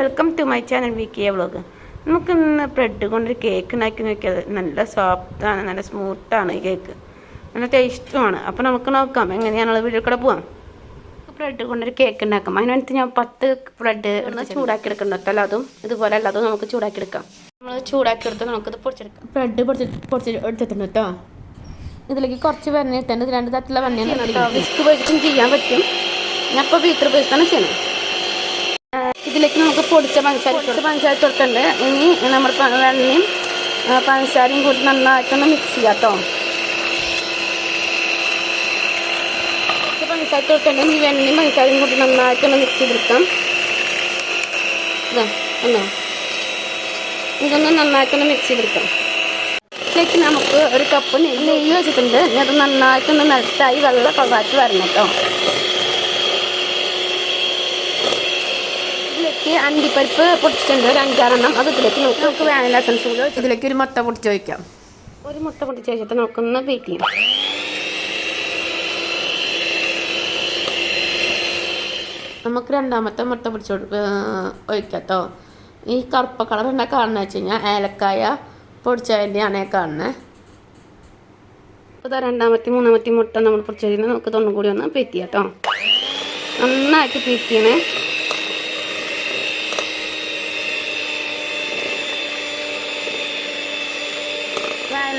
Welcome to my channel V K vlog നമുക്ക് ഇന്ന് bread കൊണ്ടൊരു കേക്ക് ഉണ്ടാക്കി നോക്കിയത് നല്ല സോഫ്റ്റാണ് നല്ല സ്മൂത്താണ് ഈ കേക്ക് നല്ല ടേസ്റ്റുമാണ് അപ്പോൾ നമുക്ക് നോക്കാം എങ്ങനെയാണുള്ള വീഡിയോ കൂടെ പോവാം. ബ്രെഡ് കൊണ്ടൊരു കേക്ക് ഉണ്ടാക്കാം. അതിനനുസരിച്ച് ഞാൻ പത്ത് ബ്രെഡ് ചൂടാക്കി എടുക്കണം അല്ല അതും ഇതുപോലെ അല്ലാതും നമുക്ക് ചൂടാക്കി എടുക്കാം. നമ്മൾ ചൂടാക്കി എടുത്ത് നമുക്കിത് പൊടിച്ചെടുക്കാം. ബ്രെഡ് പൊടിച്ച് പൊടിച്ച് എടുത്തിട്ടുണ്ട് കേട്ടോ. ഇതിലേക്ക് കുറച്ച് വെണ്ണ ഇട്ടുണ്ട് രണ്ട് തരത്തിലുള്ള വെണ്ണയാണ് കേട്ടോ വിസ്ക് ഉപയോഗിച്ചും ചെയ്യാൻ പറ്റും. ഞാൻ ഇപ്പോൾ ബീറ്റർ ഉപയോഗിച്ചാണ് ചെയ്യുന്നത്. ഇതിലേക്ക് നമുക്ക് പൊടിച്ച പഞ്ചസാര പൊടിച്ച പഞ്ചസാര കൊടുക്കണ്ട്. ഇനി നമ്മൾ വെണ്ണയും പഞ്ചസാരയും കൂടി നന്നായിട്ടൊന്ന് മിക്സ് ചെയ്യാം കേട്ടോ പഞ്ചസാര കൊടുക്കണ്ട്. ഇനി വെണ്ണയും പഞ്ചസാരയും കൂടി നന്നായിട്ടൊന്ന് മിക്സ് ചെയ്തെടുക്കാം. ഇതാ ഒന്നോ ഇതൊന്ന് നന്നായിട്ടൊന്ന് മിക്സ് ചെയ്തെടുക്കാം. ഇതിലേക്ക് നമുക്ക് ഒരു കപ്പ് നെയ്യ് നെയ്യ് വെച്ചിട്ടുണ്ട്. ഇനി അത് നന്നായിട്ടൊന്ന് മെൽറ്റായി വെള്ളം കൊള്ളാക്കി വരണം കേട്ടോ ഇതിലേക്ക് അണ്ടിപ്പരിപ്പ് പൊട്ടിച്ചിട്ടുണ്ട് ഒരു അഞ്ചാറെണ്ണം അത് ഇതിലേക്ക് നമുക്ക് നമുക്ക് വാനില എസൻസ് കൂടി ഇതിലേക്ക് ഒരു മുട്ട പൊട്ടിച്ച് വയ്ക്കാം ഒരു മുട്ട പൊട്ടിച്ച് വെച്ചിട്ട് നമുക്കൊന്ന് വീട്ടിൽ ചെയ്യാം. നമുക്ക് രണ്ടാമത്തെ മുട്ട പൊടിച്ച് ഒഴിക്കാട്ടോ. കേട്ടോ ഈ കറുപ്പ കളർ എന്താ കാണുന്നത് വെച്ച് കഴിഞ്ഞാൽ ഏലക്കായ പൊടിച്ചതിന്റെയാണ് കാണുന്നത് ഇപ്പോൾ രണ്ടാമത്തെ മൂന്നാമത്തെ മുട്ട നമ്മൾ പൊടിച്ച് കഴിഞ്ഞാൽ നമുക്ക് തൊണ്ണും കൂടി ഒന്ന് പീറ്റിയാട്ടോ ചെയ്യാം കേട്ടോ നന്നായിട്ട് പീറ്റിയാണ് ചെയ്യണേ.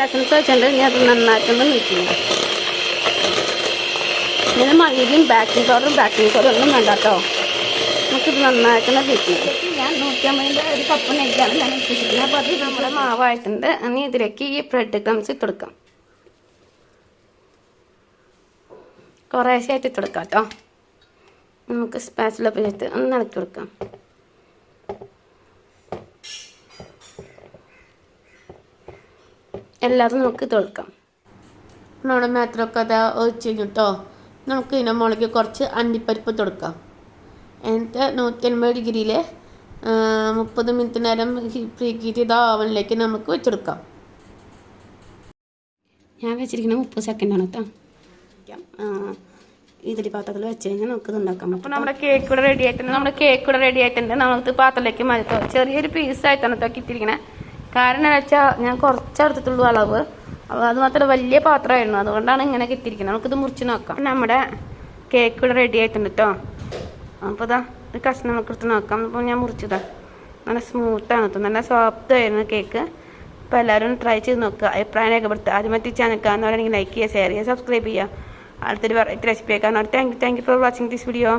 എസൻസ് വെച്ചിട്ടുണ്ട് ഇനി അത് നന്നായിട്ടൊന്ന് മിക്സ് ചെയ്യാം ഇങ്ങനെ മൈദയും ബേക്കിംഗ് പൗഡറും ബേക്കിംഗ് പൗഡറും ഒന്നും വേണ്ട കേട്ടോ നമുക്കിത് നന്നായിട്ടൊന്ന് ബേക്ക് ചെയ്യാം ഞാൻ നൂറ്റമ്പതിന്റെ ഒരു കപ്പ് നെയ്യാണ് ഞാൻ ഇട്ടിരിക്കുന്നത് അപ്പോൾ അത് നമ്മുടെ മാവായിട്ടുണ്ട്. ഇനി ഇതിലേക്ക് ഈ ബ്രെഡ് ക്രംസ് ഇട്ട് കൊടുക്കാം. കുറേശ്ശായിട്ട് ഇട്ട് കൊടുക്കാം കേട്ടോ. നമുക്ക് സ്പാച്ചിലൊക്കെ ഉപയോഗിച്ച് ഒന്ന് ഇളക്കി കൊടുക്കാം. എല്ലാതും നമുക്ക് കൊടുക്കാം നമ്മുടെ മാത്രമൊക്കെ അത് ഒഴിച്ച് കഴിഞ്ഞിട്ടോ നമുക്ക് ഇതിന്റെ മുളക് കുറച്ച് അണ്ടിപ്പരിപ്പ് തുടക്കാം. എന്നിട്ട് നൂറ്റി അൻപത് ഡിഗ്രിയിൽ മുപ്പത് മിനിറ്റ് നേരം പ്രീ ഹീറ്റ് ചെയ്ത ഓവനിലേക്ക് നമുക്ക് വെച്ചെടുക്കാം. ഞാൻ വെച്ചിരിക്കുന്നത് മുപ്പത് സെക്കൻഡാണ് കേട്ടോ ഇതിരി പാത്രത്തിൽ വെച്ച് കഴിഞ്ഞാൽ നമുക്ക് ഉണ്ടാക്കാം. അപ്പോൾ നമ്മുടെ കേക്ക് കൂടെ റെഡി ആയിട്ടുണ്ട്. നമ്മുടെ കേക്ക് കൂടെ റെഡി ആയിട്ടുണ്ട്. നമുക്ക് പാത്രത്തിലേക്ക് മാറ്റോ ചെറിയൊരു പീസായിട്ടാണ് കേട്ടോ കിട്ടിയിരിക്കണത് കാരണം വെച്ചാൽ ഞാൻ കുറച്ചെടുത്തിട്ടുള്ളൂ അളവ്. അപ്പോൾ അത് മാത്രമല്ല വലിയ പാത്രമായിരുന്നു. അതുകൊണ്ടാണ് ഇങ്ങനെ കിട്ടിയിരിക്കുന്നത്. നമുക്കിത് മുറിച്ച് നോക്കാം. നമ്മുടെ കേക്ക് ഇവിടെ റെഡി ആയിട്ടുണ്ട് കേട്ടോ അപ്പോൾ ഇതാ ഇത് കഷ്ണം നമുക്ക് എടുത്ത് നോക്കാം. അപ്പോൾ ഞാൻ മുറിച്ചതാ. നല്ല സ്മൂത്താണ് കേട്ടോ നല്ല സോഫ്റ്റ് ആയിരുന്നു കേക്ക് അപ്പോൾ എല്ലാവരും ട്രൈ ചെയ്ത് നോക്കുക അഭിപ്രായം രേഖപ്പെടുത്തുക. ആദ്യം മറ്റേ ചാനൽ കാണുന്നവരാണെങ്കിൽ ലൈക്ക് ചെയ്യുക ഷെയർ ചെയ്യുക സബ്സ്ക്രൈബ് ചെയ്യുക. അടുത്തൊരു വെറൈറ്റി റെസിപ്പി ആക്കാൻ thank you thank you for watching this video